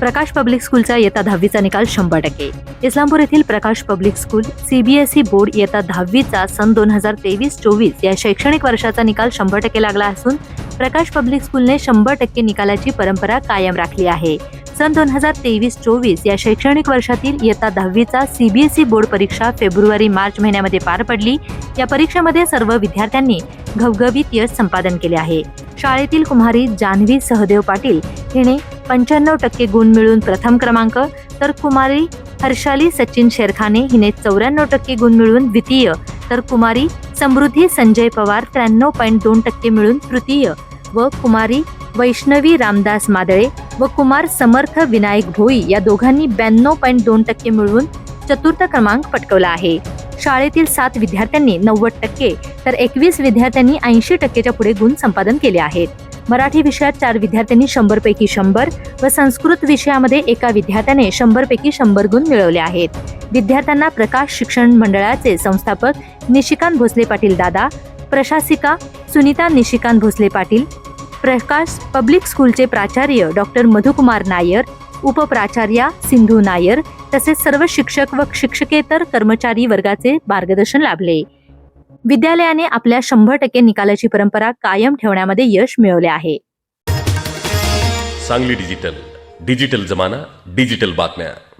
प्रकाश public स्कूलचा येता दहावीचा निकाल शंभर टक्के. इस्लामपूर येथील Prakash public school CBSE board इयत्ता दहावीचा सन दोन हजार तेवीस चोवीस या शैक्षणिक वर्षाचा निकाल शंभर टक्के लागला असून प्रकाश पब्लिक स्कूलने शंभर टक्के निकालाची परंपरा कायम राखली आहे. सन दोन हजार तेवीस चोवीस या शैक्षणिक वर्षातील इयत्ता दहावीचा सीबीएसई बोर्ड परीक्षा फेब्रुवारी मार्च महिन्यामध्ये पार पडली. या परीक्षेमध्ये सर्व विद्यार्थ्यांनी घवघवीत यश संपादन केले आहे. शाळेतील कुमारी जान्हवी सहदेव पाटील हिने पंच्याण्णव टक्के गुण मिळवून प्रथम क्रमांक तर कुमारी हर्षाली सचिन शेरखाने हिने चौऱ्याण्णव टक्के गुण मिळवून द्वितीय तर कुमारी समृद्धी संजय पवार त्र्याण्णव पॉईंट दोन टक्के मिळून तृतीय व कुमारी वैष्णवी रामदास मादळे व कुमार समर्थ विनायक भोई या दोघांनी ब्याण्णव पॉईंट दोन टक्के मिळवून चतुर्थ क्रमांक पटकवला आहे. शाळेतील सात विद्यार्थ्यांनी नव्वद टक्के तर एकवीस विद्यार्थ्यांनी ऐंशी टक्केच्या पुढे गुण संपादन केले आहेत. मराठी विषयात चार विद्यार्थ्यांनी शंभर पैकी शंभर व संस्कृत विषयामध्ये एका विद्यार्थ्याने शंभर पैकी शंभर गुण मिळवले आहेत. विद्यार्थ्यांना प्रकाश शिक्षण मंडळाचे संस्थापक निशिकांत भोसले पाटील दादा प्रशासिका सुनीता निशिकांत भोसले पाटील प्रकाश पब्लिक स्कूलचे प्राचार्य डॉक्टर मधुकुमार नायर उपप्राचार्या सिंधू नायर तसेच सर्व शिक्षक व शिक्षकेतर कर्मचारी वर्गाचे मार्गदर्शन लाभले. विद्यालयाने आपल्या शंभर टक्के निकालाची परंपरा कायम ठेवण्यामध्ये यश मिळवले आहे. सांगली डिजिटल डिजिटल जमाना डिजिटल बातम्या.